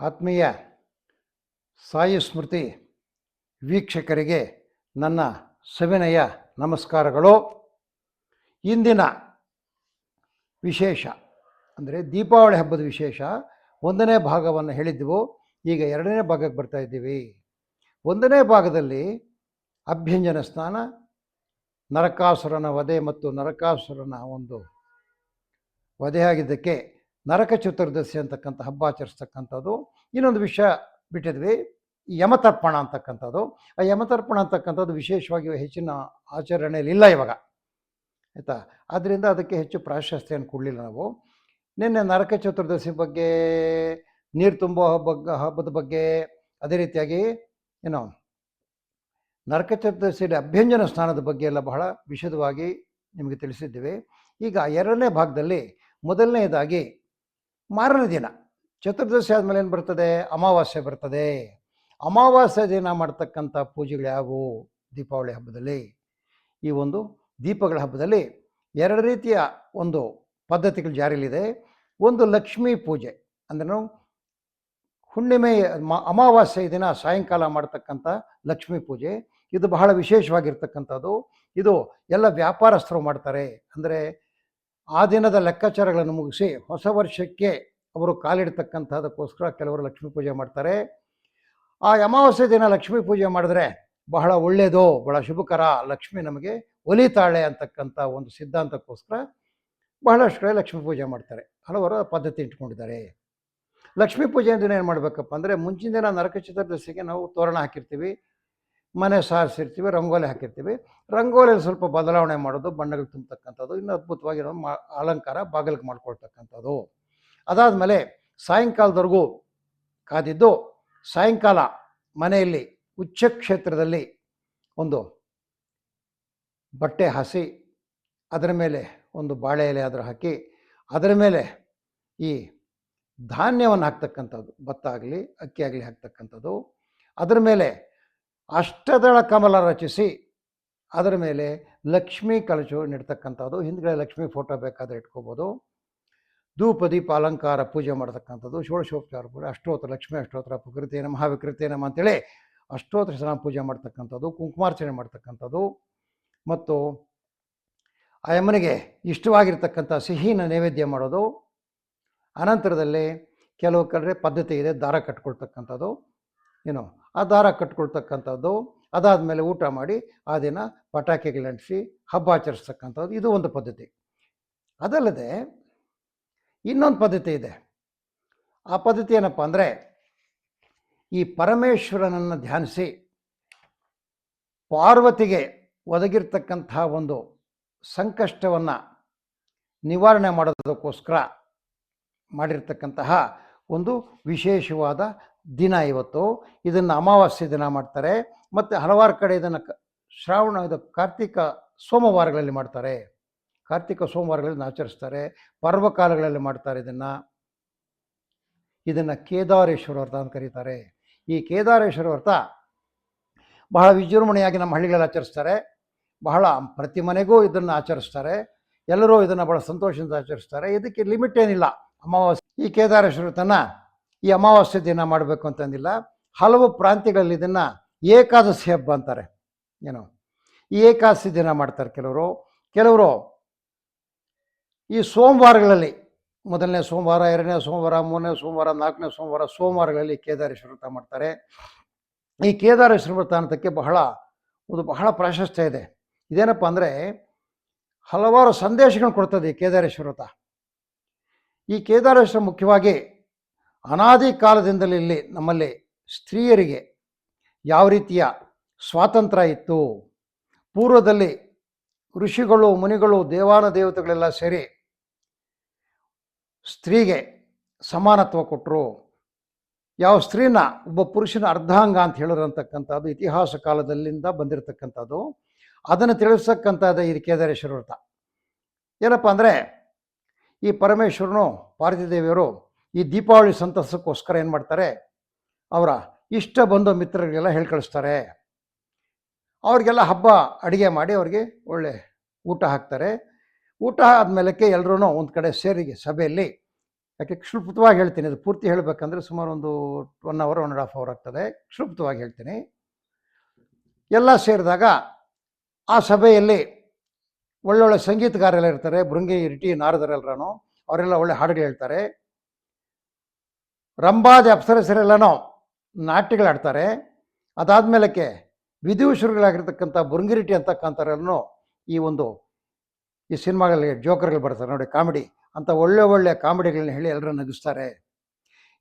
ಆತ್ಮೀಯ ಸಾಯಿ ಸ್ಮೃತಿ ವೀಕ್ಷಕರಿಗೆ ನನ್ನ ಸವಿನಯ ನಮಸ್ಕಾರಗಳು. ಇಂದಿನ ವಿಶೇಷ, ಅಂದರೆ ದೀಪಾವಳಿ ಹಬ್ಬದ ವಿಶೇಷ, ಒಂದನೇ ಭಾಗವನ್ನು ಹೇಳಿದ್ದೆವು ಈಗ ಎರಡನೇ ಭಾಗಕ್ಕೆ ಬರ್ತಾ ಇದ್ದೀವಿ. ಒಂದನೇ ಭಾಗದಲ್ಲಿ ಅಭ್ಯಂಜನ ಸ್ನಾನ, ನರಕಾಸುರನ ವಧೆ ಮತ್ತು ನರಕಾಸುರನ ಒಂದು ವಧೆಯಾಗಿದ್ದಕ್ಕೆ ನರಕ ಚತುರ್ದಶಿ ಅಂತಕ್ಕಂಥ, ಹಬ್ಬ ಆಚರಿಸ್ತಕ್ಕಂಥದ್ದು. ಇನ್ನೊಂದು ವಿಷಯ ಬಿಟ್ಟಿದ್ವಿ ಯಮತರ್ಪಣ ಅಂತಕ್ಕಂಥದ್ದು. ಆ ಯಮತರ್ಪಣ ಅಂತಕ್ಕಂಥದ್ದು ವಿಶೇಷವಾಗಿ ಹೆಚ್ಚಿನ ಆಚರಣೆಯಲ್ಲಿ ಇಲ್ಲ ಇವಾಗ. ಆಯಿತಾ? ಆದ್ದರಿಂದ ಅದಕ್ಕೆ ಹೆಚ್ಚು ಪ್ರಾಶಸ್ತ್ಯನ್ನು ಕೊಡಲಿಲ್ಲ ನಾವು. ನಿನ್ನೆ ನರಕ ಚತುರ್ದಶಿ ಬಗ್ಗೆ, ನೀರು ತುಂಬೋ ಹಬ್ಬ, ಹಬ್ಬದ ಬಗ್ಗೆ ಅದೇ ರೀತಿಯಾಗಿ ಏನೋ ನರಕ ಚತುರ್ದಶಿಯಲ್ಲಿ ಅಭ್ಯಂಜನ ಸ್ನಾನದ ಬಗ್ಗೆ ಎಲ್ಲ ಬಹಳ ವಿಶದವಾಗಿ ನಿಮಗೆ ತಿಳಿಸಿದ್ದೇವೆ. ಈಗ ಎರಡನೇ ಭಾಗದಲ್ಲಿ ಮೊದಲನೆಯದಾಗಿ ಮಾರನೇ ದಿನ, ಚತುರ್ದಶಿ ಆದಮೇಲೆ ಏನು ಬರ್ತದೆ? ಅಮಾವಾಸ್ಯೆ ಬರ್ತದೆ. ಅಮಾವಾಸ್ಯೆ ದಿನ ಮಾಡ್ತಕ್ಕಂಥ ಪೂಜೆಗಳು ಯಾವುವು? ದೀಪಾವಳಿ ಹಬ್ಬದಲ್ಲಿ. ಈ ಒಂದು ದೀಪಗಳ ಹಬ್ಬದಲ್ಲಿ ಎರಡು ರೀತಿಯ ಒಂದು ಪದ್ಧತಿಗಳು ಜಾರಿಯಲ್ಲಿದೆ. ಒಂದು ಲಕ್ಷ್ಮೀ ಪೂಜೆ, ಅಂದ್ರೆ ನಾವು ಹುಣ್ಣಿಮೆ ಅಮಾವಾಸ್ಯೆ ದಿನ ಸಾಯಂಕಾಲ ಮಾಡ್ತಕ್ಕಂಥ ಲಕ್ಷ್ಮೀ ಪೂಜೆ. ಇದು ಬಹಳ ವಿಶೇಷವಾಗಿರ್ತಕ್ಕಂಥದ್ದು. ಇದು ಎಲ್ಲ ವ್ಯಾಪಾರಸ್ಥರು ಮಾಡ್ತಾರೆ. ಅಂದರೆ ಆ ದಿನದ ಲೆಕ್ಕಾಚಾರಗಳನ್ನು ಮುಗಿಸಿ ಹೊಸ ವರ್ಷಕ್ಕೆ ಅವರು ಕಾಲಿಡ್ತಕ್ಕಂಥದಕ್ಕೋಸ್ಕರ ಕೆಲವರು ಲಕ್ಷ್ಮೀ ಪೂಜೆ ಮಾಡ್ತಾರೆ. ಆ ಅಮಾವಾಸ್ಯೆ ದಿನ ಲಕ್ಷ್ಮೀ ಪೂಜೆ ಮಾಡಿದ್ರೆ ಬಹಳ ಒಳ್ಳೆಯದು, ಬಹಳ ಶುಭಕರ, ಲಕ್ಷ್ಮಿ ನಮಗೆ ಒಲಿತಾಳೆ ಅಂತಕ್ಕಂಥ ಒಂದು ಸಿದ್ಧಾಂತಕ್ಕೋಸ್ಕರ ಬಹಳಷ್ಟು ಕಡೆ ಲಕ್ಷ್ಮೀ ಪೂಜೆ ಮಾಡ್ತಾರೆ. ಹಲವರು ಪದ್ಧತಿ ಇಟ್ಕೊಂಡಿದ್ದಾರೆ. ಲಕ್ಷ್ಮೀ ಪೂಜೆ ದಿನ ಏನು ಮಾಡಬೇಕಪ್ಪ ಅಂದರೆ ಮುಂಚಿನ ದಿನ ನರಕ ಚತುರ್ದಶಿಗೆ ನಾವು ತೋರಣ ಹಾಕಿರ್ತೀವಿ. ಮನೆ ಸಾರಿಸಿರ್ತೀವಿ, ರಂಗೋಲಿ ಹಾಕಿರ್ತೀವಿ. ರಂಗೋಲಿಯಲ್ಲಿ ಸ್ವಲ್ಪ ಬದಲಾವಣೆ ಮಾಡೋದು, ಬಣ್ಣಗಳು ತುಂಬತಕ್ಕಂಥದ್ದು, ಇನ್ನು ಅದ್ಭುತವಾಗಿರೋ ಮಾ, ಅಲಂಕಾರ, ಬಾಗಿಲಿಗೆ ಮಾಡ್ಕೊಳ್ತಕ್ಕಂಥದ್ದು. ಅದಾದಮೇಲೆ ಸಾಯಂಕಾಲದವರೆಗೂ ಕಾದಿದ್ದು ಸಾಯಂಕಾಲ ಮನೆಯಲ್ಲಿ ಉಚ್ಚ ಕ್ಷೇತ್ರದಲ್ಲಿ ಒಂದು ಬಟ್ಟೆ ಹಾಸಿ, ಅದರ ಮೇಲೆ ಒಂದು ಬಾಳೆ ಎಲೆ ಆದರೂ ಹಾಕಿ, ಅದರ ಮೇಲೆ ಈ ಧಾನ್ಯವನ್ನು ಹಾಕ್ತಕ್ಕಂಥದ್ದು. ಭತ್ತ ಆಗಲಿ, ಅಕ್ಕಿ ಆಗಲಿ ಹಾಕ್ತಕ್ಕಂಥದ್ದು. ಅದರ ಮೇಲೆ ಅಷ್ಟದಳ ಕಮಲ ರಚಿಸಿ ಅದರ ಮೇಲೆ ಲಕ್ಷ್ಮಿ ಕಳಚು ನೀಡ್ತಕ್ಕಂಥದ್ದು. ಹಿಂದ್ಗಡೆ ಲಕ್ಷ್ಮಿ ಫೋಟೋ ಬೇಕಾದರೆ ಇಟ್ಕೋಬೋದು. ಧೂಪ ದೀಪ ಅಲಂಕಾರ ಪೂಜೆ ಮಾಡ್ತಕ್ಕಂಥದ್ದು. ಷೋಡಶೋಪಚಾರ ಪೂಜೆ ಅಷ್ಟೋತ್ತರ ಲಕ್ಷ್ಮೀ ಅಷ್ಟೋತ್ತರ ಪ್ರಕೃತಿ ನಮ ಮಹಾವಿಕೃತಿ ನಮ ಅಂತೇಳಿ ಅಷ್ಟೋತ್ತರ ಸಲ ಪೂಜೆ ಮಾಡ್ತಕ್ಕಂಥದ್ದು, ಕುಂಕುಮಾರ್ಚನೆ ಮಾಡ್ತಕ್ಕಂಥದ್ದು. ಮತ್ತು ಆ ಯಮ್ಮನಿಗೆ ಇಷ್ಟವಾಗಿರ್ತಕ್ಕಂಥ ಸಿಹಿನ ನೈವೇದ್ಯ ಮಾಡೋದು. ಅನಂತರದಲ್ಲಿ ಕೆಲವು ಕಡೆ ಪದ್ಧತಿ ಇದೆ, ದಾರ ಕಟ್ಕೊಳ್ತಕ್ಕಂಥದ್ದು. ಏನು ಆ ದಾರ ಕಟ್ಕೊಳ್ತಕ್ಕಂಥದ್ದು, ಅದಾದಮೇಲೆ ಊಟ ಮಾಡಿ, ಆ ದಿನ ಪಟಾಕಿಗಳಂಟಿಸಿ ಹಬ್ಬ ಆಚರಿಸ್ತಕ್ಕಂಥದ್ದು, ಇದು ಒಂದು ಪದ್ಧತಿ. ಅದಲ್ಲದೆ, ಇನ್ನೊಂದು ಪದ್ಧತಿ ಇದೆ. ಆ ಪದ್ಧತಿ ಏನಪ್ಪ ಅಂದರೆ, ಈ ಪರಮೇಶ್ವರನನ್ನು ಧ್ಯಾನಿಸಿ, ಪಾರ್ವತಿಗೆ ಒದಗಿರ್ತಕ್ಕಂಥ ಒಂದು ಸಂಕಷ್ಟವನ್ನು ನಿವಾರಣೆ ಮಾಡೋದಕ್ಕೋಸ್ಕರ ಮಾಡಿರ್ತಕ್ಕಂತಹ ಒಂದು ವಿಶೇಷವಾದ ದಿನ ಇವತ್ತು. ಇದನ್ನು ಅಮಾವಾಸ್ಯೆ ದಿನ ಮಾಡ್ತಾರೆ. ಮತ್ತು ಹಲವಾರು ಕಡೆ ಇದನ್ನು ಶ್ರಾವಣ, ಇದು ಕಾರ್ತಿಕ ಸೋಮವಾರಗಳಲ್ಲಿ ಮಾಡ್ತಾರೆ. ಕಾರ್ತಿಕ ಸೋಮವಾರಗಳಲ್ಲಿ ಆಚರಿಸ್ತಾರೆ. ಪರ್ವಕಾಲಗಳಲ್ಲಿ ಮಾಡ್ತಾರೆ ಇದನ್ನು. ಇದನ್ನು ಕೇದಾರೇಶ್ವರ ವ್ರತ ಅಂತ ಕರೀತಾರೆ. ಈ ಕೇದಾರೇಶ್ವರ ವ್ರತ ಬಹಳ ವಿಜೃಂಭಣೆಯಾಗಿ ನಮ್ಮ ಹಳ್ಳಿಗಳಲ್ಲಿ ಆಚರಿಸ್ತಾರೆ. ಬಹಳ ಪ್ರತಿ ಮನೆಗೂ ಇದನ್ನು ಆಚರಿಸ್ತಾರೆ. ಎಲ್ಲರೂ ಇದನ್ನು ಬಹಳ ಸಂತೋಷದಿಂದ ಆಚರಿಸ್ತಾರೆ. ಇದಕ್ಕೆ ಲಿಮಿಟ್ ಏನಿಲ್ಲ. ಅಮಾವಾಸ್ಯೆ ಈ ಕೇದಾರೇಶ್ವರ ವ್ರತನ ಈ ಅಮಾವಾಸ್ಯ ದಿನ ಮಾಡಬೇಕು ಅಂತಂದಿಲ್ಲ. ಹಲವು ಪ್ರಾಂತ್ಯಗಳಲ್ಲಿ ಇದನ್ನು ಏಕಾದಶಿ ಹಬ್ಬ ಅಂತಾರೆ. ಏನು ಈ ಏಕಾದಶಿ ದಿನ ಮಾಡ್ತಾರೆ ಕೆಲವರು. ಕೆಲವರು ಈ ಸೋಮವಾರಗಳಲ್ಲಿ, ಮೊದಲನೇ ಸೋಮವಾರ, ಎರಡನೇ ಸೋಮವಾರ, ಮೂರನೇ ಸೋಮವಾರ, ನಾಲ್ಕನೇ ಸೋಮವಾರ ಸೋಮವಾರಗಳಲ್ಲಿ ಕೇದಾರೇಶ್ವರ ವ್ರತ ಮಾಡ್ತಾರೆ. ಈ ಕೇದಾರೇಶ್ವರ ವ್ರತ ಅನ್ನೋದಕ್ಕೆ ಬಹಳ, ಒಂದು ಬಹಳ ಪ್ರಾಶಸ್ತ್ಯ ಇದೆ. ಇದೇನಪ್ಪ ಅಂದರೆ ಹಲವಾರು ಸಂದೇಶಗಳನ್ನು ಕೊಡ್ತದೆ ಈ ಕೇದಾರೇಶ್ವರ ವ್ರತ. ಈ ಕೇದಾರೇಶ್ವರ ಮುಖ್ಯವಾಗಿ ಅನಾದಿ ಕಾಲದಿಂದಲೇ ಇಲ್ಲಿ ನಮ್ಮಲ್ಲಿ ಸ್ತ್ರೀಯರಿಗೆ ಯಾವ ರೀತಿಯ ಸ್ವಾತಂತ್ರ್ಯ ಇತ್ತು? ಪೂರ್ವದಲ್ಲಿ ಋಷಿಗಳು, ಮುನಿಗಳು, ದೇವಾನ ದೇವತೆಗಳೆಲ್ಲ ಸೇರಿ ಸ್ತ್ರೀಗೆ ಸಮಾನತ್ವ ಕೊಟ್ಟರು ಯಾವ ಸ್ತ್ರೀನ ಒಬ್ಬ ಪುರುಷನ ಅರ್ಧಾಂಗ ಅಂತ ಹೇಳಿರಂತಕ್ಕಂಥದ್ದು, ಇತಿಹಾಸ ಕಾಲದಲ್ಲಿಂದ ಬಂದಿರತಕ್ಕಂಥದ್ದು. ಅದನ್ನು ತಿಳಿಸ್ತಕ್ಕಂಥದ್ದು ಈ ಕೇದಾರೇಶ್ವರ ವ್ರತ. ಏನಪ್ಪ ಅಂದರೆ ಈ ಪರಮೇಶ್ವರನು ಪಾರ್ವತಿದೇವಿಯವರು ಈ ದೀಪಾವಳಿ ಸಂತಸಕ್ಕೋಸ್ಕರ ಏನು ಮಾಡ್ತಾರೆ? ಅವರ ಇಷ್ಟ ಬಂದ ಮಿತ್ರರಿಗೆಲ್ಲ ಹೇಳಿ ಕಳಿಸ್ತಾರೆ. ಅವ್ರಿಗೆಲ್ಲ ಹಬ್ಬ ಅಡುಗೆ ಮಾಡಿ ಅವ್ರಿಗೆ ಒಳ್ಳೆ ಊಟ ಹಾಕ್ತಾರೆ. ಊಟ ಆದಮೇಲಕ್ಕೆ ಎಲ್ಲರೂ ಒಂದು ಕಡೆ ಸೇರಿ ಸಭೆಯಲ್ಲಿ, ಯಾಕೆ ಕ್ಷುಪ್ತವಾಗಿ ಹೇಳ್ತೀನಿ, ಅದು ಪೂರ್ತಿ ಹೇಳಬೇಕಂದ್ರೆ ಸುಮಾರು ಒಂದು one hour one and half hour ಆಗ್ತದೆ. ಕ್ಷುಪ್ತವಾಗಿ ಹೇಳ್ತೀನಿ. ಎಲ್ಲ ಸೇರಿದಾಗ ಆ ಸಭೆಯಲ್ಲಿ ಒಳ್ಳೊಳ್ಳೆ ಸಂಗೀತಗಾರೆಲ್ಲ ಇರ್ತಾರೆ ಭೃಂಗಿ ಇರಿಟಿ ನಾರದರೆಲ್ಲರೂ ಅವರೆಲ್ಲ ಒಳ್ಳೆ ಹಾಡುಗಳು ಹೇಳ್ತಾರೆ. ರಂಭಾದಿ ಅಪ್ಸರಸರೆಲ್ಲನೋ ನಾಟ್ಯಗಳಾಡ್ತಾರೆ. ಅದಾದಮೇಲಕ್ಕೆ ವಿಧಿವಶರುಗಳಾಗಿರ್ತಕ್ಕಂಥ ಬುರುಂಗಿರಿಟಿ ಅಂತಕ್ಕಂಥವ್ರೆಲ್ಲನೂ ಈ ಒಂದು ಈ ಸಿನಿಮಾಗಳಲ್ಲಿ ಜೋಕರ್ಗಳು ಬರ್ತಾರೆ. ನೋಡಿ, ಕಾಮಿಡಿ ಅಂತ ಒಳ್ಳೆ ಒಳ್ಳೆ ಕಾಮಿಡಿಗಳನ್ನ ಹೇಳಿ ಎಲ್ಲರೂ ನಗಿಸ್ತಾರೆ.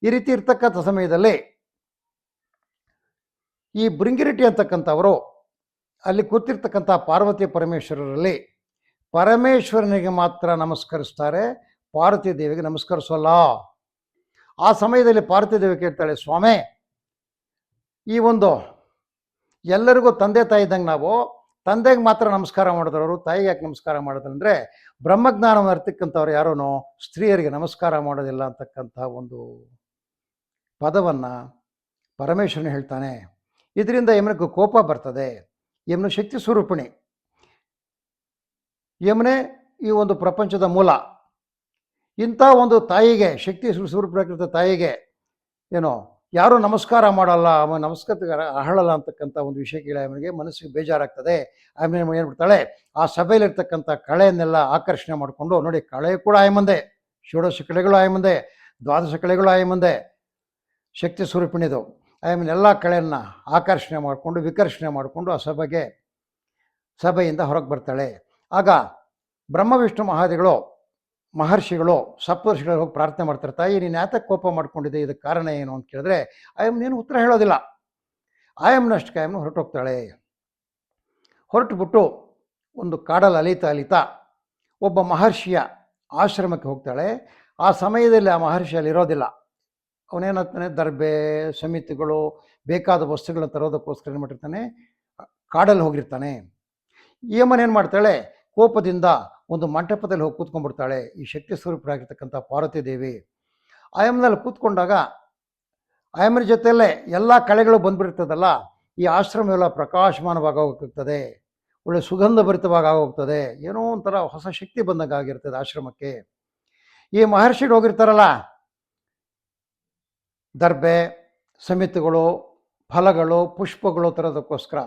ಈ ರೀತಿ ಇರ್ತಕ್ಕಂಥ ಸಮಯದಲ್ಲಿ ಈ ಬೃಂಗಿರಿಟಿ ಅಂತಕ್ಕಂಥವರು ಅಲ್ಲಿ ಕೂತಿರ್ತಕ್ಕಂಥ ಪಾರ್ವತಿ ಪರಮೇಶ್ವರರಲ್ಲಿ ಪರಮೇಶ್ವರನಿಗೆ ಮಾತ್ರ ನಮಸ್ಕರಿಸ್ತಾರೆ. ಪಾರ್ವತಿ ದೇವಿಗೆ ನಮಸ್ಕರಿಸೋಲ್ಲ. ಆ ಸಮಯದಲ್ಲಿ ಪಾರ್ಥಿದೇವಿ ಕೇಳ್ತಾಳೆ, ಸ್ವಾಮಿ, ಈ ಒಂದು ಎಲ್ಲರಿಗೂ ತಂದೆ ತಾಯಿ ಇದ್ದಂಗೆ ನಾವು, ತಂದೆಗೆ ಮಾತ್ರ ನಮಸ್ಕಾರ ಮಾಡಿದ್ರವರು ತಾಯಿಗೆ ಯಾಕೆ ನಮಸ್ಕಾರ ಮಾಡೋದಂದರೆ ಬ್ರಹ್ಮಜ್ಞಾನವನ್ನು ಅರ್ತಕ್ಕಂಥವ್ರು ಯಾರೂ ಸ್ತ್ರೀಯರಿಗೆ ನಮಸ್ಕಾರ ಮಾಡೋದಿಲ್ಲ ಅಂತಕ್ಕಂಥ ಒಂದು ಪದವನ್ನು ಪರಮೇಶ್ವರನ ಹೇಳ್ತಾನೆ. ಇದರಿಂದ ಯಮನಿಗೆ ಕೋಪ ಬರ್ತದೆ. ಯಮನ ಶಕ್ತಿ ಸ್ವರೂಪಿಣಿ. ಯಮನೆ ಈ ಒಂದು ಪ್ರಪಂಚದ ಮೂಲ. ಇಂಥ ಒಂದು ತಾಯಿಗೆ, ಶಕ್ತಿ ಸುರಸುರಪ್ರಕೃತ ತಾಯಿಗೆ ಏನೋ ಯಾರೂ ನಮಸ್ಕಾರ ಮಾಡಲ್ಲ ಅವ ನಮಸ್ಕಾರ ಅಹಳಲ್ಲ ಅಂತಕ್ಕಂಥ ಒಂದು ವಿಷಯ ಕೇಳಿ ಅವನಿಗೆ ಮನಸ್ಸಿಗೆ ಬೇಜಾರಾಗ್ತದೆ. ಆಮೇಲೆ ಏನು ಬಿಡ್ತಾಳೆ ಆ ಸಭೆಯಲ್ಲಿರ್ತಕ್ಕಂಥ ಕಳೆಯನ್ನೆಲ್ಲ ಆಕರ್ಷಣೆ ಮಾಡಿಕೊಂಡು, ನೋಡಿ ಕಳೆ ಕೂಡ ಆಯಮಂದೆ ಷೋಡಶ ಕಳೆಗಳು ಆಯಮಂದೆ ದ್ವಾದಶ ಕಳೆಗಳು ಆಯಮಂದೆ ಶಕ್ತಿ ಸ್ವರೂಪಿಣಿದು. ಆಮೇಲೆ ಎಲ್ಲ ಕಳೆಯನ್ನು ಆಕರ್ಷಣೆ ಮಾಡಿಕೊಂಡು, ವಿಕರ್ಷಣೆ ಮಾಡಿಕೊಂಡು ಆ ಸಭೆಗೆ, ಸಭೆಯಿಂದ ಹೊರಗೆ ಬರ್ತಾಳೆ. ಆಗ ಬ್ರಹ್ಮ ವಿಷ್ಣು ಮಹಾದಿಗಳು ಮಹರ್ಷಿಗಳು, ಸಪ್ತರ್ಷಿಗಳು ಹೋಗಿ ಪ್ರಾರ್ಥನೆ ಮಾಡ್ತಾರೆ, ತಾಯಿ, ನೀನು ಯಾತಕ್ಕೆ ಕೋಪ ಮಾಡ್ಕೊಂಡಿದ್ದೆ? ಇದಕ್ಕೆ ಕಾರಣ ಏನು? ಅಂತ ಕೇಳಿದ್ರೆ ಆಯಮ್ ನೀನು ಉತ್ತರ ಹೇಳೋದಿಲ್ಲ. ಆಯಮ್ನಷ್ಟು ಕಾಯಮ್ನ ಹೊರಟೋಗ್ತಾಳೆ. ಹೊರಟುಬಿಟ್ಟು ಒಂದು ಕಾಡಲ್ಲಿ ಅಲಿತಾ ಅಲಿತಾ ಒಬ್ಬ ಮಹರ್ಷಿಯ ಆಶ್ರಮಕ್ಕೆ ಹೋಗ್ತಾಳೆ. ಆ ಸಮಯದಲ್ಲಿ ಆ ಮಹರ್ಷಿ ಅಲ್ಲಿ ಇರೋದಿಲ್ಲ. ಅವನೇನಾಗ್ತಾನೆ ದರ್ಬೆ, ಸಮಿತಿಗಳು, ಬೇಕಾದ ವಸ್ತುಗಳನ್ನ ತರೋದಕ್ಕೋಸ್ಕರ ಏನು ಮಾಡಿರ್ತಾನೆ ಕಾಡಲ್ಲಿ ಹೋಗಿರ್ತಾನೆ. ಅಮ್ಮನ ಏನು ಮಾಡ್ತಾಳೆ ಕೋಪದಿಂದ ಒಂದು ಮಂಟಪದಲ್ಲಿ ಹೋಗಿ ಕೂತ್ಕೊಂಡ್ಬಿಡ್ತಾಳೆ. ಈ ಶಕ್ತಿ ಸ್ವರೂಪರಾಗಿರ್ತಕ್ಕಂಥ ಪಾರ್ವತಿ ದೇವಿ. ಆಯಾಮ್ನಲ್ಲಿ ಕೂತ್ಕೊಂಡಾಗ ಆಯಮ್ರ ಜೊತೆಯಲ್ಲೇ ಎಲ್ಲ ಕಳೆಗಳು ಬಂದ್ಬಿಡ್ತದಲ್ಲ. ಈ ಆಶ್ರಮ ಎಲ್ಲ ಪ್ರಕಾಶಮಾನವಾಗಿ ಹೋಗ್ತದೆ ಒಳ್ಳೆ ಸುಗಂಧ ಭರಿತವಾಗಿ ಆಗೋಗ್ತದೆ ಏನೋ ಒಂಥರ ಹೊಸ ಶಕ್ತಿ ಬಂದಂಗೆ ಆಗಿರ್ತದೆ ಆಶ್ರಮಕ್ಕೆ. ಈ ಮಹರ್ಷಿಗಳು ಹೋಗಿರ್ತಾರಲ್ಲ. ದರ್ಬೆ, ಸಮಿತಿಗಳು, ಫಲಗಳು, ಪುಷ್ಪಗಳು ತರೋದಕ್ಕೋಸ್ಕರ.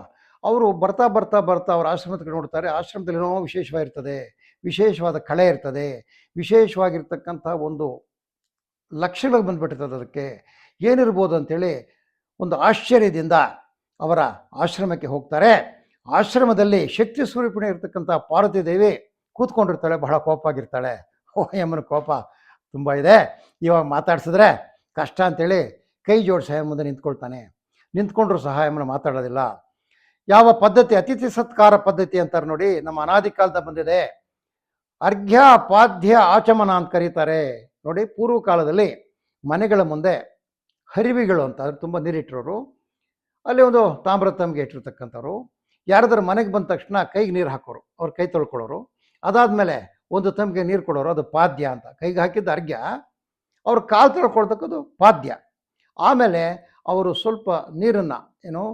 ಅವರು ಬರ್ತಾ ಬರ್ತಾ ಬರ್ತಾ ಅವ್ರ ಆಶ್ರಮದ ನೋಡ್ತಾರೆ. ಆಶ್ರಮದಲ್ಲಿ ಏನೋ ವಿಶೇಷವಾಗಿರ್ತದೆ. ವಿಶೇಷವಾದ ಕಳೆ ಇರ್ತದೆ, ವಿಶೇಷವಾಗಿರ್ತಕ್ಕಂಥ ಒಂದು ಲಕ್ಷಣಗಳು ಬಂದ್ಬಿಟ್ಟಿರ್ತದೆ ಅದಕ್ಕೆ. ಏನಿರ್ಬೋದು ಅಂತೇಳಿ ಒಂದು ಆಶ್ಚರ್ಯದಿಂದ ಅವರ ಆಶ್ರಮಕ್ಕೆ ಹೋಗ್ತಾರೆ. ಆಶ್ರಮದಲ್ಲಿ ಶಕ್ತಿ ಸ್ವರೂಪಿಣಿ ಇರತಕ್ಕಂಥ ಪಾರ್ವತಿ ದೇವಿ ಕೂತ್ಕೊಂಡಿರ್ತಾಳೆ, ಬಹಳ ಕೋಪ ಆಗಿರ್ತಾಳೆ ಓ, ಯಮ್ಮನ ಕೋಪ ತುಂಬ ಇದೆ. ಇವಾಗ ಮಾತಾಡ್ಸಿದ್ರೆ ಕಷ್ಟ ಅಂತೇಳಿ ಕೈ ಜೋಡಿಸಿ ಮುಂದೆ ನಿಂತ್ಕೊಳ್ತಾನೆ. ನಿಂತ್ಕೊಂಡ್ರು ಸಹ ಯಮನ ಮಾತಾಡೋದಿಲ್ಲ. ಯಾವ ಪದ್ಧತಿ, ಅತಿಥಿ ಸತ್ಕಾರ ಪದ್ಧತಿ ಅಂತಾರೆ ನೋಡಿ, ನಮ್ಮ ಅನಾದಿ ಕಾಲದ ಬಂದಿದೆ. ಅರ್ಘ್ಯ ಪಾದ್ಯ ಆಚಮನ ಅಂತ ಕರೀತಾರೆ. ನೋಡಿ ಪೂರ್ವ ಕಾಲದಲ್ಲಿ ಮನೆಗಳ ಮುಂದೆ ಹರಿವಿಗಳು ಅಂತ ತುಂಬ ನೀರಿಟ್ಟಿರೋರು, ಅಲ್ಲಿ ಒಂದು ತಾಮ್ರ ತಮ್ಗೆ ಇಟ್ಟಿರ್ತಕ್ಕಂಥವ್ರು, ಯಾರಾದ್ರೂ ಮನೆಗೆ ಬಂದ ತಕ್ಷಣ ಕೈಗೆ ನೀರು ಹಾಕೋರು, ಅವ್ರು ಕೈ ತೊಳ್ಕೊಳ್ಳೋರು, ಅದಾದಮೇಲೆ ಒಂದು ತಮ್ಗೆ ನೀರು ಕೊಡೋರು, ಅದು ಪಾದ್ಯ ಅಂತ. ಕೈಗೆ ಹಾಕಿದ್ದ ಅರ್ಘ್ಯ, ಅವ್ರು ಕಾಲು ತೊಳ್ಕೊಳ್ತಕ್ಕದ್ದು ಪಾದ್ಯ. ಆಮೇಲೆ ಅವರು ಸ್ವಲ್ಪ ನೀರನ್ನು, ಏನು,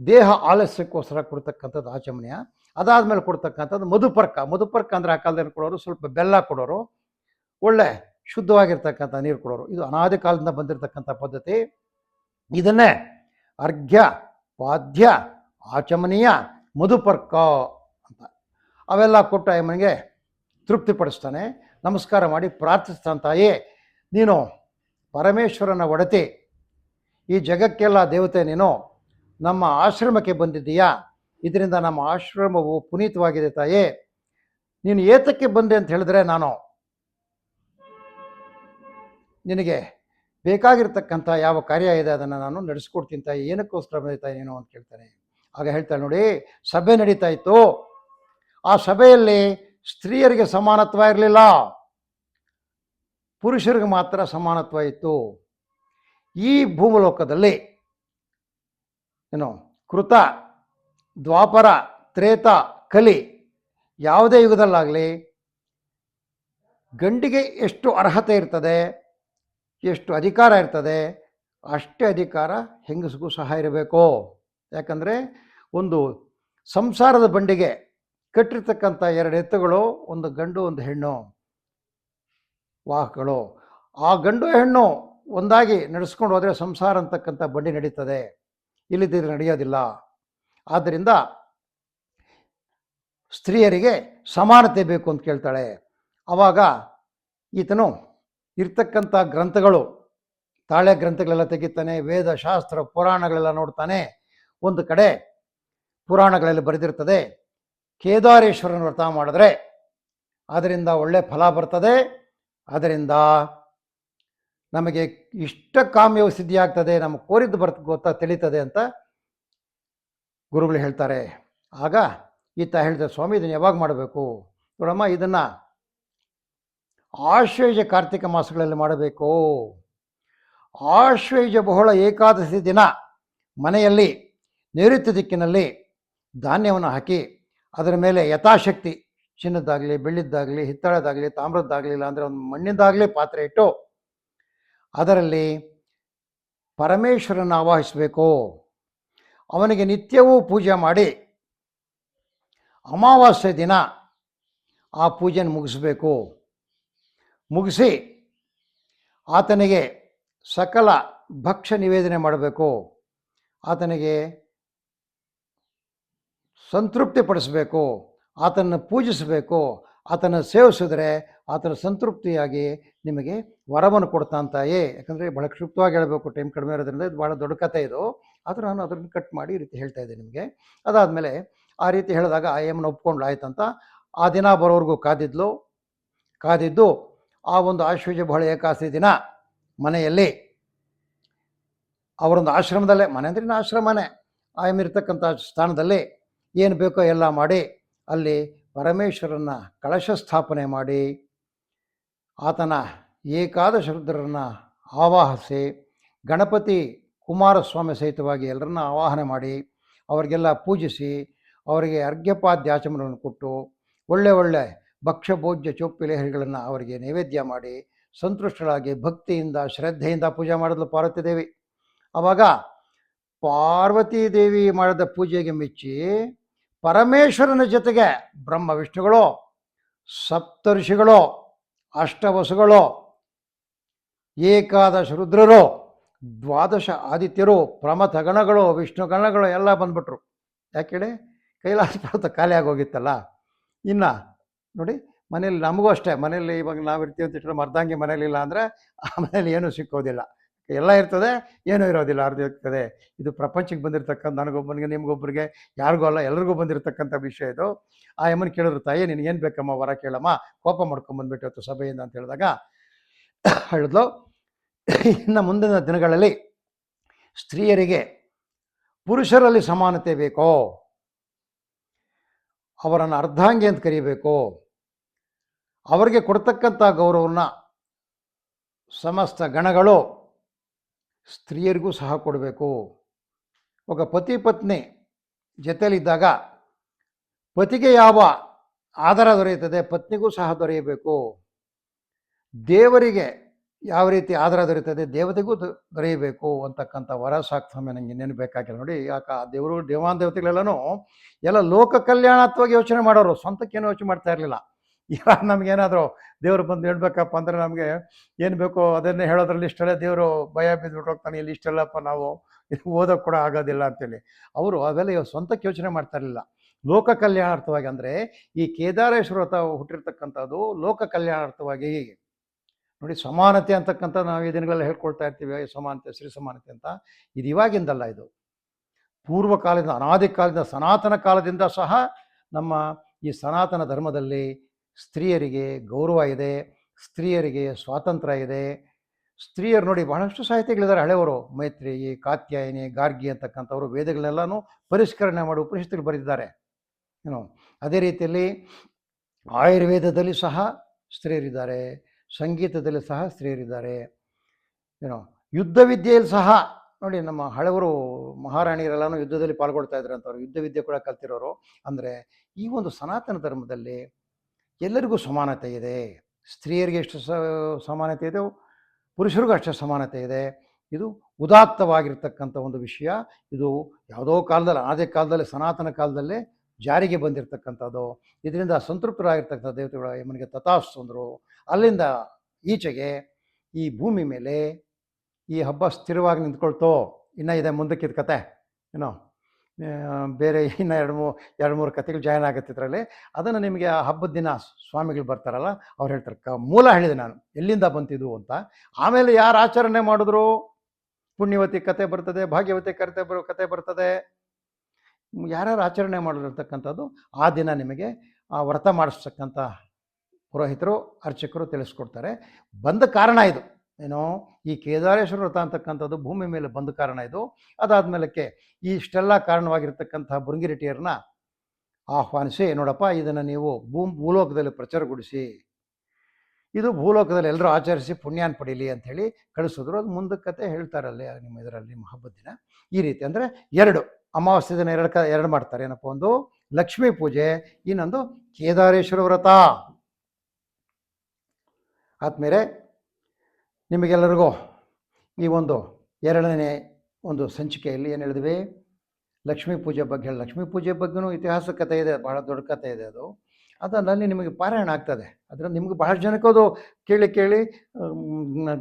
ದೇಹ ಆಲಸ್ಯಕ್ಕೋಸ್ಕರ ಕೊಡ್ತಕ್ಕಂಥದ್ದು ಆಚಮನೆಯ. ಅದಾದಮೇಲೆ ಕೊಡ್ತಕ್ಕಂಥದ್ದು ಮಧುಪರ್ಕ. ಮಧುಪರ್ಕ ಅಂದರೆ ಆ ಕಾಲದಲ್ಲಿ ಕೊಡೋರು ಸ್ವಲ್ಪ ಬೆಲ್ಲ ಕೊಡೋರು, ಒಳ್ಳೆ ಶುದ್ಧವಾಗಿರ್ತಕ್ಕಂಥ ನೀರು ಕೊಡೋರು. ಇದು ಅನಾದಿ ಕಾಲದಿಂದ ಬಂದಿರತಕ್ಕಂಥ ಪದ್ಧತಿ. ಇದನ್ನೇ ಅರ್ಘ್ಯ ಪಾದ್ಯ ಆಚಮನೀಯ, ಮಧುಪರ್ಕ ಅಂತ. ಅವೆಲ್ಲ ಕೊಟ್ಟು ಅಮ್ಮನಿಗೆ ತೃಪ್ತಿಪಡಿಸ್ತಾನೆ. ನಮಸ್ಕಾರ ಮಾಡಿ ಪ್ರಾರ್ಥಿಸ್ತಾನೆ, ತಾಯಿ, ನೀನು ಪರಮೇಶ್ವರನ ಒಡತಿ. ಈ ಜಗಕ್ಕೆಲ್ಲ ದೇವತೆ ನೀನು ನಮ್ಮ ಆಶ್ರಮಕ್ಕೆ ಬಂದಿದ್ದೀಯಾ? ಇದರಿಂದ ನಮ್ಮ ಆಶ್ರಮವು ಪುನೀತವಾಗಿದೆ ತಾಯೇ. ನೀನು ಏತಕ್ಕೆ ಬಂದೆ ಅಂತ ಹೇಳಿದ್ರೆ ನಾನು ನಿನಗೆ ಬೇಕಾಗಿರ್ತಕ್ಕಂಥ ಯಾವ ಕಾರ್ಯ ಇದೆ ಅದನ್ನು ನಾನು ನಡೆಸ್ಕೊಡ್ತೀನಿ ತಾಯಿ. ಏನಕ್ಕೋಸ್ಕರ ಬಂದಿತಾ ನೀನು ಅಂತ ಕೇಳ್ತಾನೆ. ಆಗ ಹೇಳ್ತಾಳೆ ನೋಡಿ, ಸಭೆ ನಡೀತಾ ಇತ್ತು ಆ ಸಭೆಯಲ್ಲಿ ಸ್ತ್ರೀಯರಿಗೆ ಸಮಾನತ್ವ ಇರಲಿಲ್ಲ. ಪುರುಷರಿಗೆ ಮಾತ್ರ ಸಮಾನತ್ವ ಇತ್ತು. ಈ ಭೂಮಲೋಕದಲ್ಲಿ ಏನು ಕೃತ ದ್ವಾಪರ, ತ್ರೇತ, ಕಲಿ ಯಾವುದೇ ಯುಗದಲ್ಲಾಗಲಿ ಗಂಡಿಗೆ ಎಷ್ಟು ಅರ್ಹತೆ ಇರ್ತದೆ, ಎಷ್ಟು ಅಧಿಕಾರ ಇರ್ತದೆ, ಅಷ್ಟೇ ಅಧಿಕಾರ ಹೆಂಗಸಿಗೂ ಸಹ ಇರಬೇಕು. ಯಾಕಂದರೆ ಒಂದು ಸಂಸಾರದ ಬಂಡಿಗೆ ಕಟ್ಟಿರ್ತಕ್ಕಂಥ ಎರಡು ಎತ್ತುಗಳು, ಒಂದು ಗಂಡು, ಒಂದು ಹೆಣ್ಣು, ವಾಹಕಗಳು. ಆ ಗಂಡು, ಹೆಣ್ಣು ಒಂದಾಗಿ ನಡೆಸ್ಕೊಂಡು ಹೋದರೆ ಸಂಸಾರ ಅಂತಕ್ಕಂಥ ಬಂಡಿ ನಡೀತದೆ. ಇಲ್ಲಿದ್ದರೆ ನಡೆಯೋದಿಲ್ಲ. ಆದ್ದರಿಂದ ಸ್ತ್ರೀಯರಿಗೆ ಸಮಾನತೆ ಬೇಕು ಅಂತ ಕೇಳ್ತಾಳೆ. ಆವಾಗ ಈತನು ಇರ್ತಕ್ಕಂಥ ಗ್ರಂಥಗಳು ತಾಳೆ ಗ್ರಂಥಗಳೆಲ್ಲ ತೆಗಿತಾನೆ, ವೇದ, ಶಾಸ್ತ್ರ, ಪುರಾಣಗಳೆಲ್ಲ ನೋಡ್ತಾನೆ. ಒಂದು ಕಡೆ ಪುರಾಣಗಳಲ್ಲಿ ಬರೆದಿರ್ತದೆ, ಕೇದಾರೇಶ್ವರನ ವ್ರತ ಮಾಡಿದ್ರೆ ಅದರಿಂದ ಒಳ್ಳೆ ಫಲ ಬರ್ತದೆ, ಅದರಿಂದ ನಮಗೆ ಇಷ್ಟ ಕಾಮ್ಯವು ಸಿದ್ಧಿಯಾಗ್ತದೆ ನಮ್ಮ ಕೋರಿದ್ದು ಬರ್ತ ಗೊತ್ತಾ, ತಿಳಿತದೆ ಅಂತ ಗುರುಗಳು ಹೇಳ್ತಾರೆ, ಆಗ ಈತ ಹೇಳಿದ ಸ್ವಾಮಿ ಇದನ್ನು ಯಾವಾಗ ಮಾಡಬೇಕು? ನೋಡಮ್ಮ, ಇದನ್ನು ಆಶ್ವೇಜ ಕಾರ್ತಿಕ ಮಾಸಗಳಲ್ಲಿ ಮಾಡಬೇಕು. ಆಶ್ವೇಜ ಬಹುಳ ಏಕಾದಶಿ ದಿನ ಮನೆಯಲ್ಲಿ ನೈಋತ್ಯ ದಿಕ್ಕಿನಲ್ಲಿ ಧಾನ್ಯವನ್ನು ಹಾಕಿ ಅದರ ಮೇಲೆ ಯಥಾಶಕ್ತಿ ಚಿನ್ನದ್ದಾಗಲಿ, ಬೆಳ್ಳಿದ್ದಾಗಲಿ ಹಿತ್ತಾಳದಾಗಲಿ ತಾಮ್ರದ್ದಾಗಲಿ, ಇಲ್ಲಾಂದರೆ ಒಂದು ಮಣ್ಣಿಂದಾಗಲಿ ಪಾತ್ರೆ ಇಟ್ಟು ಅದರಲ್ಲಿ ಪರಮೇಶ್ವರನ ಆವಾಹಿಸಬೇಕು. ಅವನಿಗೆ ನಿತ್ಯವೂ ಪೂಜೆ ಮಾಡಿ ಅಮಾವಾಸ್ಯೆ ದಿನ ಆ ಪೂಜೆನ ಮುಗಿಸ್ಬೇಕು. ಮುಗಿಸಿ ಆತನಿಗೆ ಸಕಲ ಭಕ್ಷ್ಯ ನಿವೇದನೆ ಮಾಡಬೇಕು. ಆತನಿಗೆ ಸಂತೃಪ್ತಿ ಪಡಿಸಬೇಕು. ಆತನನ್ನು ಪೂಜಿಸಬೇಕು. ಆತನ ಸೇವಿಸಿದ್ರೆ ಆತನ ಸಂತೃಪ್ತಿಯಾಗಿ ನಿಮಗೆ ವರವನ್ನು ಕೊಡ್ತಾಂತಾಯೇ ಯಾಕಂದರೆ ಭಾಳ ಕ್ಷಿಪ್ತವಾಗಿ ಹೇಳಬೇಕು. ಟೈಮ್ ಕಡಿಮೆ ಇರೋದ್ರಿಂದ ಇದು ಭಾಳ ದೊಡ್ಡ ಕಥೆ ಇದು. ಆದರೂ ನಾನು ಅದನ್ನು ಕಟ್ ಮಾಡಿ ಈ ರೀತಿ ಹೇಳ್ತಾ ಇದ್ದೆ ನಿಮಗೆ. ಅದಾದಮೇಲೆ ಆ ರೀತಿ ಹೇಳಿದಾಗ ಆ ಎಮ್ನ ಒಪ್ಕೊಂಡು ಆಯ್ತಂತ ಆ ದಿನ ಬರೋವರೆಗೂ ಕಾದಿದ್ಲು. ಕಾದಿದ್ದು ಆ ಒಂದು ಆಶ್ವಜ ಬಹಳ ಏಕಾಸಿ ದಿನ ಮನೆಯಲ್ಲಿ. ಅವರೊಂದು ಆಶ್ರಮದಲ್ಲೇ, ಮನೆ ಅಂದ್ರೆ ಆಶ್ರಮನೇ, ಆ ಎಂ ಆಯಮಿರ್ತಕ್ಕಂಥ ಸ್ಥಾನದಲ್ಲಿ ಏನು ಬೇಕೋ ಎಲ್ಲ ಮಾಡಿ, ಅಲ್ಲಿ ಪರಮೇಶ್ವರನ ಕಳಶ ಸ್ಥಾಪನೆ ಮಾಡಿ, ಆತನ ಏಕಾದಶ ರುದ್ರರನ್ನು ಆವಾಹಿಸಿ, ಗಣಪತಿ ಕುಮಾರಸ್ವಾಮಿ ಸಹಿತವಾಗಿ ಎಲ್ಲರನ್ನ ಆವಾಹನೆ ಮಾಡಿ, ಅವರಿಗೆಲ್ಲ ಪೂಜಿಸಿ, ಅವರಿಗೆ ಅರ್ಘ್ಯಪಾದ್ಯಾಚಮನವನ್ನು ಕೊಟ್ಟು, ಒಳ್ಳೆ ಒಳ್ಳೆ ಭಕ್ಷ್ಯ ಭೋಜ್ಯ ಚೊಪ್ಪಿಲೆಹರಿಗಳನ್ನು ಅವರಿಗೆ ನೈವೇದ್ಯ ಮಾಡಿ ಸಂತುಷ್ಟರಾಗಿ ಭಕ್ತಿಯಿಂದ, ಶ್ರದ್ಧೆಯಿಂದ ಪೂಜೆ ಮಾಡಿದ್ಲು ಪಾರ್ವತಿ ದೇವಿ. ಆವಾಗ ಪಾರ್ವತಿ ದೇವಿ ಮಾಡಿದ ಪೂಜೆಗೆ ಮೆಚ್ಚಿ ಪರಮೇಶ್ವರನ ಜೊತೆಗೆ ಬ್ರಹ್ಮ ವಿಷ್ಣುಗಳು ಸಪ್ತರ್ಷಿಗಳು ಅಷ್ಟವಸುಗಳು, ಏಕಾದಶ ರುದ್ರರು ದ್ವಾದಶ ಆದಿತ್ಯರು ಪ್ರಮಥ ಗಣಗಳು ವಿಷ್ಣು ಗಣಗಳು ಎಲ್ಲ ಬಂದ್ಬಿಟ್ರು. ಯಾಕೇಳಿ ಕೈಲಾಸ ಪರ್ವತ ಖಾಲಿ ಆಗೋಗಿತ್ತಲ್ಲ? ಇನ್ನು ನೋಡಿ, ಮನೇಲಿ ನಮಗೂ ಅಷ್ಟೇ. ಮನೇಲಿ ಇವಾಗ ನಾವು ಇರ್ತೀವಿ ಅಂತ ಇಟ್ಟರೆ ಮರ್ದಂಗೆ ಮನೇಲಿ ಇಲ್ಲ ಅಂದರೆ ಆ ಮನೇಲಿ ಏನೂ ಸಿಕ್ಕೋದಿಲ್ಲ. ಎಲ್ಲ ಇರ್ತದೆ, ಏನೂ ಇರೋದಿಲ್ಲ, ಅರ್ಧ ಇರ್ತದೆ. ಇದು ಪ್ರಪಂಚಕ್ಕೆ ಬಂದಿರತಕ್ಕಂಥ, ನನಗೊಬ್ಬನಿಗೆ, ನಿಮಗೊಬ್ಬರಿಗೆ, ಯಾರಿಗೂ ಅಲ್ಲ, ಎಲ್ರಿಗೂ ಬಂದಿರತಕ್ಕಂಥ ವಿಷಯ ಇದು. ಆ ಯಮ್ಮನ ಕೇಳಿದ್ರು, ತಾಯಿ, ನಿನಗೇನು ಬೇಕಮ್ಮ? ವರ ಕೇಳಮ್ಮ? ಕೋಪ ಮಾಡ್ಕೊಂಡ್ಬಂದ್ಬಿಟ್ಟು ಇವತ್ತು ಸಭೆಯಿಂದ, ಅಂತ ಹೇಳಿದಾಗ, ಹೇಳಿದ್ಲು. ಇನ್ನು ಮುಂದಿನ ದಿನಗಳಲ್ಲಿ ಸ್ತ್ರೀಯರಿಗೆ ಪುರುಷರಲ್ಲಿ ಸಮಾನತೆ ಬೇಕೋ? ಅವರನ್ನು ಅರ್ಧಾಂಗಿ ಅಂತ ಕರಿಬೇಕು? ಅವರಿಗೆ ಕೊಡ್ತಕ್ಕಂಥ ಗೌರವವನ್ನು ಸಮಸ್ತ ಗಣಗಳು ಸ್ತ್ರೀಯರಿಗೂ ಸಹ ಕೊಡಬೇಕು. ಒಬ್ಬ ಪತಿ ಪತ್ನಿ ಜೊತೆಯಲ್ಲಿದ್ದಾಗ ಪತಿಗೆ ಯಾವ ಆಧಾರ ದೊರೆಯುತ್ತದೆ? ಪತ್ನಿಗೂ ಸಹ ದೊರೆಯಬೇಕು. ದೇವರಿಗೆ ಯಾವ ರೀತಿ ಆಧಾರ ದೊರೆಯುತ್ತದೆ ದೇವತೆಗೂ ದೊರೆಯಬೇಕು ಅಂತಕ್ಕಂಥ ವರ ಸಾಕ್ತಮೆ ನನಗೆ ಇನ್ನೇನು ಬೇಕಾಗಿಲ್ಲ ನೋಡಿ. ಯಾಕೆ ಆ ದೇವರು ದೇವಾನ್ ದೇವತೆಗಳೆಲ್ಲನೂ ಎಲ್ಲ ಲೋಕ ಕಲ್ಯಾಣಾತ್ವಾಗಿ ಯೋಚನೆ ಮಾಡೋರು, ಸ್ವಂತಕ್ಕೇನು ಯೋಚನೆ ಮಾಡ್ತಾ ಇರಲಿಲ್ಲ. ಇವಾಗ ನಮಗೇನಾದರೂ ದೇವರು ಬಂದು ಹೇಳ್ಬೇಕಪ್ಪ ಅಂದರೆ ನಮಗೆ ಏನು ಬೇಕೋ ಅದನ್ನೇ ಹೇಳೋದ್ರಲ್ಲಿ ಇಷ್ಟೆಲ್ಲ ದೇವರು ಭಯ ಬಿದ್ದುಬಿಟ್ಟು ಹೋಗ್ತಾನೆ, ಇಲ್ಲಿ ಇಷ್ಟೆಲ್ಲಪ್ಪ ನಾವು ಓದೋಕೆ ಕೂಡ ಆಗೋದಿಲ್ಲ ಅಂತೇಳಿ. ಅವರು ಅವೆಲ್ಲ ಸ್ವಂತಕ್ಕೆ ಯೋಚನೆ ಮಾಡ್ತಾ ಇರಲಿಲ್ಲ. ಲೋಕ ಕಲ್ಯಾಣಾರ್ಥವಾಗಿ ಅಂದರೆ ಈ ಕೇದಾರೇಶ್ವರ ಹುಟ್ಟಿರ್ತಕ್ಕಂಥದ್ದು ಲೋಕ ಕಲ್ಯಾಣಾರ್ಥವಾಗಿ ನೋಡಿ ಸಮಾನತೆ ಅಂತಕ್ಕಂಥ ನಾವು ಈ ದಿನಗಳಲ್ಲಿ ಹೇಳ್ಕೊಳ್ತಾ ಇರ್ತೀವಿ ಸಮಾನತೆ ಶ್ರೀ ಸಮಾನತೆ ಅಂತ. ಇದು ಇವಾಗಿಂದಲ್ಲ ಇದು. ಪೂರ್ವ ಕಾಲದಿಂದ, ಅನಾದಿ ಕಾಲದಿಂದ, ಸನಾತನ ಕಾಲದಿಂದ ಸಹ ನಮ್ಮ ಈ ಸನಾತನ ಧರ್ಮದಲ್ಲಿ ಸ್ತ್ರೀಯರಿಗೆ ಗೌರವ ಇದೆ, ಸ್ತ್ರೀಯರಿಗೆ ಸ್ವಾತಂತ್ರ್ಯ ಇದೆ. ಸ್ತ್ರೀಯರು ನೋಡಿ ಬಹಳಷ್ಟು ಸಾಹಿತ್ಯಗಳಿದ್ದಾರೆ ಹಳೆಯವರು. ಮೈತ್ರಿ ಕಾತ್ಯಾಯಿನಿ, ಗಾರ್ಗಿ ಅಂತಕ್ಕಂಥವರು ವೇದಗಳನ್ನೆಲ್ಲನೂ ಪರಿಷ್ಕರಣೆ ಮಾಡಿ ಉಪನಿಷತ್ತುಗಳು ಬರೆದಿದ್ದಾರೆ. ಏನು? ಅದೇ ರೀತಿಯಲ್ಲಿ ಆಯುರ್ವೇದದಲ್ಲಿ ಸಹ ಸ್ತ್ರೀಯರಿದ್ದಾರೆ. ಸಂಗೀತದಲ್ಲಿ ಸಹ ಸ್ತ್ರೀಯರಿದ್ದಾರೆ. ಏನೋ ಯುದ್ಧ ವಿದ್ಯೆಯಲ್ಲಿ ಸಹ ನೋಡಿ ನಮ್ಮ ಹಳವರು ಮಹಾರಾಣಿಯರೆಲ್ಲನೂ ಯುದ್ಧದಲ್ಲಿ ಪಾಲ್ಗೊಳ್ತಾ ಇದ್ರು ಅಂತವ್ರು ಯುದ್ಧ ವಿದ್ಯೆ ಕೂಡ ಕಲ್ತಿರೋರು. ಅಂದರೆ ಈ ಒಂದು ಸನಾತನ ಧರ್ಮದಲ್ಲಿ ಎಲ್ಲರಿಗೂ ಸಮಾನತೆ ಇದೆ. ಸ್ತ್ರೀಯರಿಗೆ ಎಷ್ಟು ಸಮಾನತೆ ಇದೆ? ಪುರುಷರಿಗೂ ಅಷ್ಟೇ ಸಮಾನತೆ ಇದೆ. ಇದು ಉದಾತ್ತವಾಗಿರ್ತಕ್ಕಂಥ ಒಂದು ವಿಷಯ. ಇದು ಯಾವುದೋ ಕಾಲದಲ್ಲಿ, ಆದಿ ಕಾಲದಲ್ಲಿ, ಸನಾತನ ಕಾಲದಲ್ಲೇ ಜಾರಿಗೆ ಬಂದಿರತಕ್ಕಂಥದ್ದು, ಇದರಿಂದ ಸಂತೃಪ್ತರಾಗಿರ್ತಕ್ಕಂಥ ದೇವತೆಗಳು ಯಮನಿಗೆ ತಥಾಸ್ತಂದರು ಅಲ್ಲಿಂದ ಈಚೆಗೆ ಈ ಭೂಮಿ ಮೇಲೆ ಈ ಹಬ್ಬ ಸ್ಥಿರವಾಗಿ ನಿಂತ್ಕೊಳ್ತೋ, ಇನ್ನೂ ಇದೆ ಮುಂದಕ್ಕೆ ಇದು ಕತೆ. ಏನೋ ಬೇರೆ ಇನ್ನು ಎರಡು ಮೂರು ಎರಡು ಮೂರು ಕತೆಗಳು ಜಾಯ್ನ್ ಆಗುತ್ತೆ ಇದರಲ್ಲಿ. ಅದನ್ನು ನಿಮಗೆ ಆ ಹಬ್ಬದ ದಿನ ಸ್ವಾಮಿಗಳು ಬರ್ತಾರಲ್ಲ, ಅವ್ರು ಹೇಳ್ತಾರೆ, ಕ, ಮೂಲ ಹೇಳಿದೆ ನಾನು, ಎಲ್ಲಿಂದ ಬಂತಿದ್ದು ಅಂತ. ಆಮೇಲೆ ಯಾರು ಆಚರಣೆ ಮಾಡಿದ್ರು? ಪುಣ್ಯವತಿ ಕತೆ ಬರ್ತದೆ, ಭಾಗ್ಯವತಿ ಕತೆ ಬರೋ ಕತೆ ಬರ್ತದೆ. ಯಾರ್ಯಾರು ಆಚರಣೆ ಮಾಡಿರ್ತಕ್ಕಂಥದ್ದು ಆ ದಿನ ನಿಮಗೆ, ಆ ವ್ರತ ಮಾಡಿಸ್ತಕ್ಕಂಥ ಪುರೋಹಿತರು, ಅರ್ಚಕರು ತಿಳಿಸ್ಕೊಡ್ತಾರೆ. ಬಂದ ಕಾರಣ ಇದು. ಏನೋ ಈ ಕೇದಾರೇಶ್ವರ ವ್ರತ ಅಂತಕ್ಕಂಥದ್ದು ಭೂಮಿ ಮೇಲೆ ಬಂದ ಕಾರಣ ಇದು. ಅದಾದ್ಮೇಲಕ್ಕೆ ಈ ಇಷ್ಟೆಲ್ಲ ಕಾರಣವಾಗಿರ್ತಕ್ಕಂಥ ಬೃಂಗಿರೆಟಿಯರನ್ನ ಆಹ್ವಾನಿಸಿ, ನೋಡಪ್ಪ, ಇದನ್ನು ನೀವು ಭೂ, ಭೂಲೋಕದಲ್ಲಿ ಪ್ರಚಾರಗೊಳಿಸಿ, ಇದು ಭೂಲೋಕದಲ್ಲಿ ಎಲ್ಲರೂ ಆಚರಿಸಿ ಪುಣ್ಯಾನ್ ಪಡೀಲಿ ಅಂಥೇಳಿ ಕಳಿಸಿದ್ರು. ಅದು ಮುಂದಕ್ಕೆ ಹೇಳ್ತಾರಲ್ಲಿ ನಿಮ್ಮ ಇದರಲ್ಲಿ ದಿನ ಈ ರೀತಿ ಅಂದರೆ ಎರಡು. ಅಮಾವಾಸ್ಯೆ ದಿನ ಎರಡು ಕ, ಎರಡು ಮಾಡ್ತಾರೆ. ಏನಪ್ಪ, ಒಂದು ಲಕ್ಷ್ಮೀ ಪೂಜೆ, ಇನ್ನೊಂದು ಕೇದಾರೇಶ್ವರ ವ್ರತ. ಆದ್ಮೇಲೆ ನಿಮಗೆಲ್ಲರಿಗೂ ಈ ಒಂದು ಎರಡನೇ ಒಂದು ಸಂಚಿಕೆಯಲ್ಲಿ ಏನು ಹೇಳಿದ್ವಿ? ಲಕ್ಷ್ಮೀ ಪೂಜೆ ಬಗ್ಗೆ ಲಕ್ಷ್ಮೀ ಪೂಜೆ ಬಗ್ಗೆನೂ ಇತಿಹಾಸ ಕಥೆ ಇದೆ, ಬಹಳ ದೊಡ್ಡ ಕಥೆ ಇದೆ ಅದು. ಅದರಲ್ಲಿ ನಿಮಗೆ ಪಾರಾಯಣ ಆಗ್ತದೆ. ಅದರಲ್ಲಿ ನಿಮ್ಗೆ ಬಹಳ ಜನಕ್ಕೆ ಅದು ಕೇಳಿ ಕೇಳಿ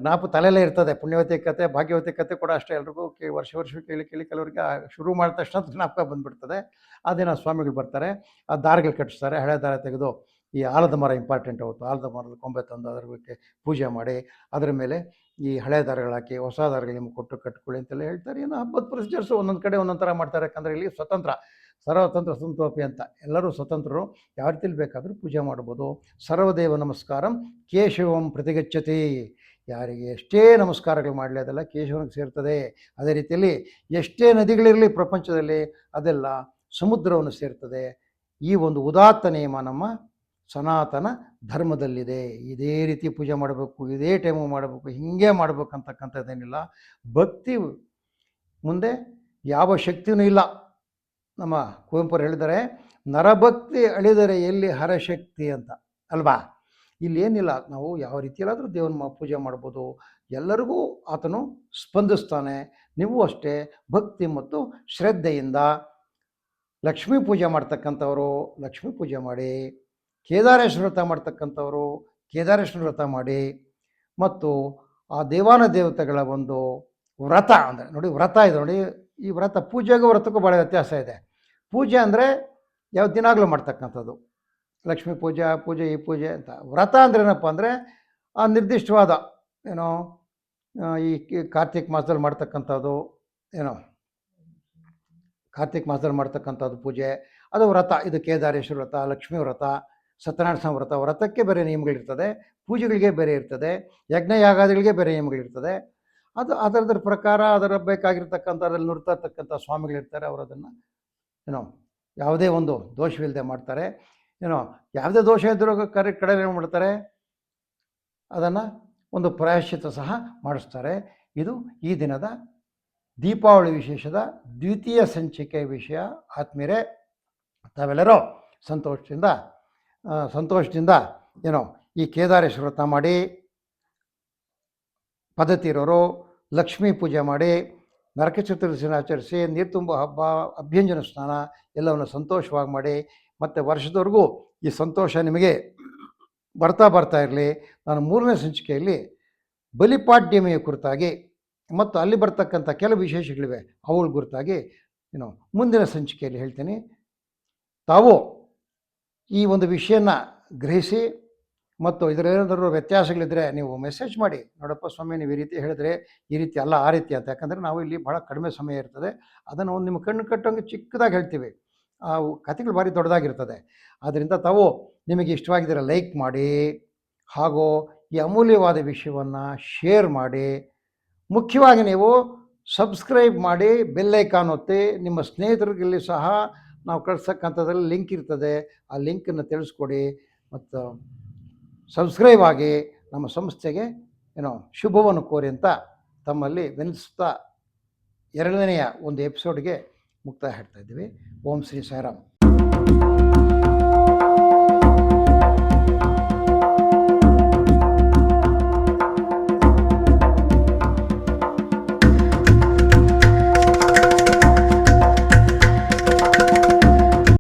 ನಾಪು ತಲೆಯಲ್ಲೇ ಇರ್ತದೆ. ಪುಣ್ಯವತಿ ಕತೆ, ಭಾಗ್ಯವತಿ ಕತೆ ಕೂಡ ಅಷ್ಟೇ ಎಲ್ರಿಗೂ ಕೇ, ವರ್ಷ ವರ್ಷ ಕೇಳಿ ಕೇಳಿ ಕೆಲವರಿಗೆ ಶುರು ಮಾಡಿದ ತಕ್ಷಣ ಜ್ಞಾಪಕ ಬಂದುಬಿಡ್ತದೆ. ಆ ದಿನ ಸ್ವಾಮಿಗಳು ಬರ್ತಾರೆ. ಆ ದಾರಗಳು ಕಟ್ಟಿಸ್ತಾರೆ. ಹಳೆ ದಾರ ತೆಗೆದು ಈ ಆಲದ ಮರ ಇಂಪಾರ್ಟೆಂಟ್ ಅವತ್ತು ಆಲದ ಮರದ ಕೊಂಬೆ ತಂದು ಅದ್ರ ಬಗ್ಗೆ ಪೂಜೆ ಮಾಡಿ, ಅದರ ಮೇಲೆ ಈ ಹಳೆ ದಾರಗಳು ಹಾಕಿ, ಹೊಸ ದಾರಗಳು ನಿಮ್ಗೆ ಕೊಟ್ಟು ಕಟ್ಕೊಳ್ಳಿ ಅಂತೆಲ್ಲ ಹೇಳ್ತಾರೆ. ಏನೋ ಹಬ್ಬದ ಪ್ರೊಸೀಜರ್ಸು ಒಂದೊಂದು ಕಡೆ ಒಂದೊಂದು ಥರ ಮಾಡ್ತಾರೆ. ಯಾಕಂದರೆ ಇಲ್ಲಿ ಸ್ವತಂತ್ರ. ಸರ್ವತಂತ್ರ ಸಂತೋಪಿ ಅಂತ ಎಲ್ಲರೂ ಸ್ವತಂತ್ರರು, ಯಾವ ರೀತಿಲಿ ಬೇಕಾದರೂ ಪೂಜೆ ಮಾಡ್ಬೋದು. ಸರ್ವದೇವ ನಮಸ್ಕಾರಂ, ಕೇಶವಂ ಪ್ರತಿಗಚ್ಚತಿ. ಯಾರಿಗೆ ಎಷ್ಟೇ ನಮಸ್ಕಾರಗಳು ಮಾಡಲಿ ಅದೆಲ್ಲ ಕೇಶವನಿಗೆ ಸೇರ್ತದೆ. ಅದೇ ರೀತಿಯಲ್ಲಿ ಎಷ್ಟೇ ನದಿಗಳಿರಲಿ ಪ್ರಪಂಚದಲ್ಲಿ ಅದೆಲ್ಲ ಸಮುದ್ರವನ್ನು ಸೇರ್ತದೆ. ಈ ಒಂದು ಉದಾತ್ತ ನಿಯಮ ನಮ್ಮ ಸನಾತನ ಧರ್ಮದಲ್ಲಿದೆ. ಇದೇ ರೀತಿ ಪೂಜೆ ಮಾಡಬೇಕು, ಇದೇ ಟೈಮು ಮಾಡಬೇಕು, ಹೀಗೆ ಮಾಡಬೇಕಂತಕ್ಕಂಥದ್ದೇನಿಲ್ಲ ಭಕ್ತಿ ಮುಂದೆ ಯಾವ ಶಕ್ತಿಯೂ ಇಲ್ಲ. ನಮ್ಮ ಕುವೆಂಪುರು ಹೇಳಿದರೆ ನರಭಕ್ತಿ ಅಳಿದರೆ ಎಲ್ಲಿ ಹರಶಕ್ತಿ ಅಂತ. ಅಲ್ವಾ? ಇಲ್ಲಿ ಏನಿಲ್ಲ, ನಾವು ಯಾವ ರೀತಿಯಲ್ಲಾದರೂ ದೇವನ ಪೂಜೆ ಮಾಡ್ಬೋದು, ಎಲ್ಲರಿಗೂ ಆತನು ಸ್ಪಂದಿಸ್ತಾನೆ. ನೀವು ಅಷ್ಟೇ ಭಕ್ತಿ ಮತ್ತು ಶ್ರದ್ಧೆಯಿಂದ ಲಕ್ಷ್ಮೀ ಪೂಜೆ ಮಾಡ್ತಕ್ಕಂಥವರು, ಲಕ್ಷ್ಮೀ ಪೂಜೆ ಮಾಡಿ, ಕೇದಾರೇಶ್ವರ ವ್ರತ ಮಾಡ್ತಕ್ಕಂಥವರು, ಕೇದಾರೇಶ್ವರ ವ್ರತ ಮಾಡಿ, ಮತ್ತು ಆ ದೇವಾನ ದೇವತೆಗಳ ಒಂದು ವ್ರತ ಅಂದರೆ ನೋಡಿ ವ್ರತ ಇದೆ ನೋಡಿ, ಈ ವ್ರತ ಪೂಜೆಗೂ ವ್ರತಕ್ಕೂ ಭಾಳ ವ್ಯತ್ಯಾಸ ಇದೆ. ಪೂಜೆ ಅಂದರೆ ಯಾವ ದಿನಾಗಲೂ ಮಾಡ್ತಕ್ಕಂಥದ್ದು. ಲಕ್ಷ್ಮೀ ಪೂಜೆ ಪೂಜೆ, ಈ ಪೂಜೆ ಅಂತ. ವ್ರತ ಅಂದ್ರೆ ಏನಪ್ಪ ಅಂದರೆ ಆ ನಿರ್ದಿಷ್ಟವಾದ ಏನೋ ಈ ಕಾರ್ತಿಕ ಕಾರ್ತಿಕ್ ಮಾಸದಲ್ಲಿ ಮಾಡ್ತಕ್ಕಂಥದ್ದು ಏನೋ, ಕಾರ್ತಿಕ್ ಮಾಸದಲ್ಲಿ ಮಾಡ್ತಕ್ಕಂಥದ್ದು ಪೂಜೆ. ಅದು ವ್ರತ. ಇದು ಕೇದಾರೇಶ್ವರ ವ್ರತ, ಲಕ್ಷ್ಮೀ ವ್ರತ, ಸತ್ಯನಾರಾಯಣ ಸ್ವಾಮಿ ವ್ರತ. ವ್ರತಕ್ಕೆ ಬೇರೆ ನಿಯಮಗಳಿರ್ತದೆ. ಪೂಜೆಗಳಿಗೆ ಬೇರೆ ಇರ್ತದೆ. ಯಜ್ಞ ಯಾಗಾದಿಗಳಿಗೆ ಬೇರೆ ನಿಯಮಗಳಿರ್ತದೆ. ಅದು ಅದರದ್ರ ಪ್ರಕಾರ ಅದರ ಬೇಕಾಗಿರ್ತಕ್ಕಂಥ ಅದರಲ್ಲಿ ನುಡ್ತಾ ಇರ್ತಕ್ಕಂಥ ಸ್ವಾಮಿಗಳಿರ್ತಾರೆ. ಅವರು ಅದನ್ನು ಏನೋ ಯಾವುದೇ ಒಂದು ದೋಷವಿಲ್ಲದೆ ಮಾಡ್ತಾರೆ. ಏನೋ ಯಾವುದೇ ದೋಷ ಇದ್ದರೂ ಕರೆ ಕಡೆ ಏನು ಮಾಡ್ತಾರೆ. ಅದನ್ನು ಒಂದು ಪ್ರಾಯಶ್ಚಿತ ಸಹ ಮಾಡಿಸ್ತಾರೆ. ಇದು ಈ ದಿನದ ದೀಪಾವಳಿ ವಿಶೇಷದ ದ್ವಿತೀಯ ಸಂಚಿಕೆ ವಿಷಯ. ಆತ್ಮೀಯರೇ, ತಾವೆಲ್ಲರೂ ಸಂತೋಷದಿಂದ ಸಂತೋಷದಿಂದ ಏನೋ ಈ ಕೇದಾರೇಶ್ವರ ಮಾಡಿ, ಪದ್ಧತಿ ಇರೋರು, ಲಕ್ಷ್ಮೀ ಪೂಜೆ ಮಾಡಿ ನರಕ ಚತುರ್ದಶಿನ ಆಚರಿಸಿ ನೀರು ತುಂಬ ಹಬ್ಬ, ಅಭ್ಯಂಜನ ಸ್ನಾನ ಎಲ್ಲವನ್ನು ಸಂತೋಷವಾಗಿ ಮಾಡಿ, ಮತ್ತು ವರ್ಷದವರೆಗೂ ಈ ಸಂತೋಷ ನಿಮಗೆ ಬರ್ತಾ ಬರ್ತಾ ಇರಲಿ. ನಾನು ಮೂರನೇ ಸಂಚಿಕೆಯಲ್ಲಿ ಬಲಿಪಾಡ್ಯಮಿಯ ಕುರಿತಾಗಿ ಮತ್ತು ಅಲ್ಲಿ ಬರ್ತಕ್ಕಂಥ ಕೆಲವು ವಿಶೇಷಗಳಿವೆ, ಅವುಗಳ ಕುರಿತಾಗಿ ಏನು ಮುಂದಿನ ಸಂಚಿಕೆಯಲ್ಲಿ ಹೇಳ್ತೀನಿ. ತಾವು ಈ ಒಂದು ವಿಷಯನ ಗ್ರಹಿಸಿ ಮತ್ತು ಇದರೇನಾದರೂ ವ್ಯತ್ಯಾಸಗಳಿದ್ದರೆ ನೀವು ಮೆಸೇಜ್ ಮಾಡಿ. ನೋಡಪ್ಪ ಸ್ವಾಮಿ, ನೀವು ಈ ರೀತಿ ಹೇಳಿದ್ರೆ ಈ ರೀತಿ ಅಲ್ಲ, ಆ ರೀತಿ ಅಂತ. ಯಾಕಂದರೆ ನಾವು ಇಲ್ಲಿ ಭಾಳ ಕಡಿಮೆ ಸಮಯ ಇರ್ತದೆ. ಅದನ್ನು ಒಂದು ನಿಮ್ಮ ಕಣ್ಣು ಕಟ್ಟೋಂಗೆ ಚಿಕ್ಕದಾಗಿ ಹೇಳ್ತೀವಿ. ಆ ಕಥೆಗಳು ಭಾರಿ ದೊಡ್ಡದಾಗಿರ್ತದೆ. ಆದ್ದರಿಂದ ತಾವು ನಿಮಗೆ ಇಷ್ಟವಾಗಿದ್ದರೆ ಲೈಕ್ ಮಾಡಿ, ಹಾಗೂ ಈ ಅಮೂಲ್ಯವಾದ ವಿಷಯವನ್ನು ಶೇರ್ ಮಾಡಿ. ಮುಖ್ಯವಾಗಿ ನೀವು ಸಬ್ಸ್ಕ್ರೈಬ್ ಮಾಡಿ ಬೆಲ್ಲೈಕಾನ್ ಒತ್ತಿ, ನಿಮ್ಮ ಸ್ನೇಹಿತರಿಗೆಲ್ಲಿ ಸಹ ನಾವು ಕಳ್ಸಕ್ಕಂಥದ್ರಲ್ಲಿ ಲಿಂಕ್ ಇರ್ತದೆ. ಆ ಲಿಂಕನ್ನು ತಿಳಿಸ್ಕೊಡಿ. ಮತ್ತು ಸಬ್ಸ್ಕ್ರೈಬ್ ಆಗಿ ನಮ್ಮ ಸಂಸ್ಥೆಗೆ ಏನೋ ಶುಭವನ್ನು ಕೋರಿ ಅಂತ ತಮ್ಮಲ್ಲಿ ವಿನಿಸ್ತಾ ಎರಡನೆಯ ಒಂದು ಎಪಿಸೋಡ್ಗೆ ಮುಕ್ತಾಯ ಹಾಡ್ತಾ ಇದ್ದೀವಿ. ಓಂ ಶ್ರೀ ಸಾಯಿರಾಮ್.